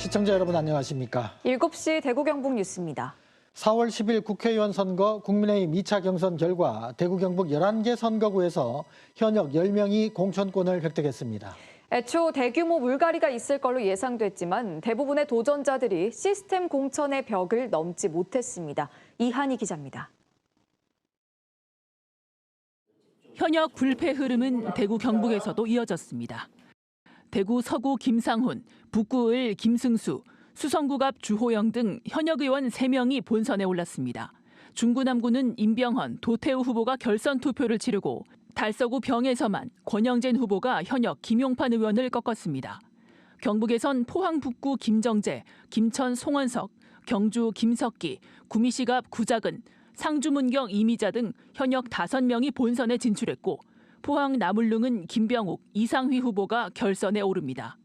시청자 여러분 안녕하십니까? 7시 대구 경북 뉴스입니다. 4월 10일 국회의원 선거 국민의힘 2차 경선 결과 대구 경북 11개 선거구에서 현역 10명이 공천권을 획득했습니다. 애초 대규모 물갈이가 있을 걸로 예상됐지만 대부분의 도전자들이 시스템 공천의 벽을 넘지 못했습니다. 이한희 기자입니다. 현역 불패 흐름은 대구 경북에서도 이어졌습니다. 대구 서구 김상훈, 북구을 김승수, 수성구 앞 주호영 등 현역 의원 3명이 본선에 올랐습니다. 중구 남구는 임병헌, 도태우 후보가 결선 투표를 치르고 달서구 병에서만 권영진 후보가 현역 김용판 의원을 꺾었습니다. 경북에선 포항 북구 김정재, 김천 송원석, 경주 김석기, 구미시 앞 구작은, 상주 문경 이미자 등 현역 5명이 본선에 진출했고 포항 나물릉은 김병욱, 이상휘 후보가 결선에 오릅니다.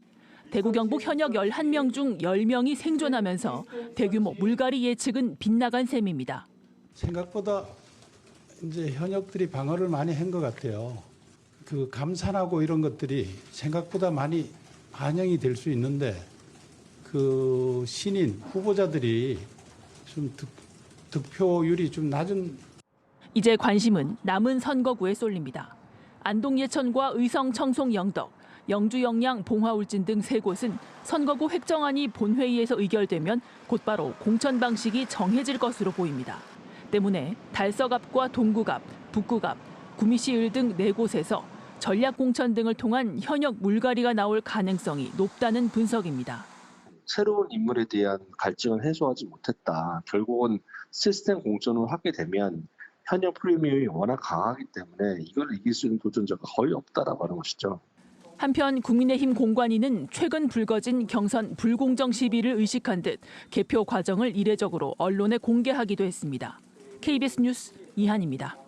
대구 경북 현역 11명 중 10명이 생존하면서 대규모 물갈이 예측은 빗나간 셈입니다. 생각보다 이제 현역들이 방어를 많이 한 것 같아요. 그 감산하고 이런 것들이 생각보다 많이 반영이 될 수 있는데 그 신인 후보자들이 좀 득, 득표율이 좀 낮은 이제 관심은 남은 선거구에 쏠립니다. 안동 예천과 의성 청송 영덕, 영주 영양 봉화 울진 등 세 곳은 선거구 획정안이 본회의에서 의결되면 곧바로 공천 방식이 정해질 것으로 보입니다. 때문에 달서갑과 동구갑, 북구갑, 구미시을 등 네 곳에서 전략 공천 등을 통한 현역 물갈이가 나올 가능성이 높다는 분석입니다. 새로운 인물에 대한 갈증을 해소하지 못했다. 결국은 시스템 공천을 하게 되면 현역 프리미엄이 워낙 강하기 때문에 이걸 이길 수 있는 도전자가 거의 없다라고 하는 것이죠. 한편 국민의힘 공관위는 최근 불거진 경선 불공정 시비를 의식한 듯 개표 과정을 이례적으로 언론에 공개하기도 했습니다. KBS 뉴스 이한입니다.